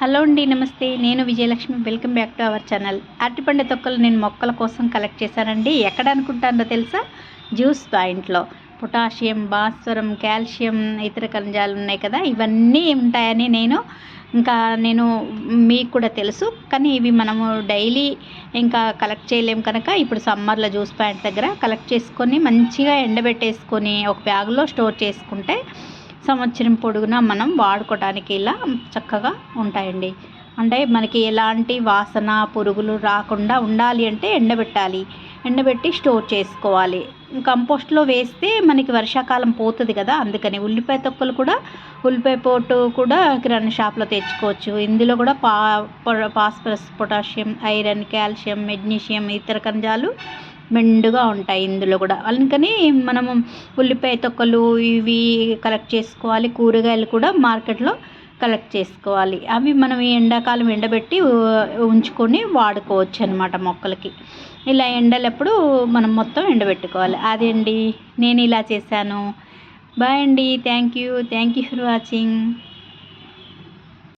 Hello అండి నమస్తే. నేను Vijayalakshmi. Welcome back to our channel. అరటిపండు తొక్కలు నేను మొక్కల కోసం కలెక్ట్ చేశానండి. ఎక్కడ అనుకుంటానో తెలుసా? జ్యూస్ పాయింట్లో పొటాషియం భాస్వరం కాల్షియం ఇతర ఖనిజాలు ఉన్నాయి కదా ఇవన్నీ ఉంటాయని నేను ఇంకా నేను మీకు కూడా తెలుసు. కానీ ఇవి మనము డైలీ ఇంకా కలెక్ట్ చేయలేము కనుక ఇప్పుడు సమ్మర్లో జ్యూస్ పాయింట్ దగ్గర కలెక్ట్ చేసుకొని మంచిగా ఎండబెట్టేసుకొని ఒక బ్యాగ్లో స్టోర్ చేసుకుంటే సంవత్సరం పొడుగునా మనం వాడుకోవడానికి ఇలా చక్కగా ఉంటాయండి. అంటే మనకి ఎలాంటి వాసన పురుగులు రాకుండా ఉండాలి అంటే ఎండబెట్టాలి. ఎండబెట్టి స్టోర్ చేసుకోవాలి. కంపోస్ట్లో వేస్తే మనకి వర్షాకాలం పోతుంది కదా అందుకని ఉల్లిపాయ తొక్కలు కూడా ఉల్లిపాయ పోటు కూడా కిరాణా షాప్లో తెచ్చుకోవచ్చు. ఇందులో కూడా పా phosphorus potassium iron calcium magnesium ఇతర ఖనిజాలు మెండుగా ఉంటాయి ఇందులో కూడా. అందుకని మనము ఉల్లిపాయ తొక్కలు ఇవి కలెక్ట్ చేసుకోవాలి. కూరగాయలు కూడా మార్కెట్లో కలెక్ట్ చేసుకోవాలి. అవి మనం ఈ ఎండాకాలం ఎండబెట్టి ఉంచుకొని వాడుకోవచ్చు అనమాట మొక్కలకి. ఇలా ఎండలప్పుడు మనం మొత్తం ఎండబెట్టుకోవాలి. అదండి? నేను ఇలా చేశాను. బాయ్ అండి. Thank you. Thank you for watching.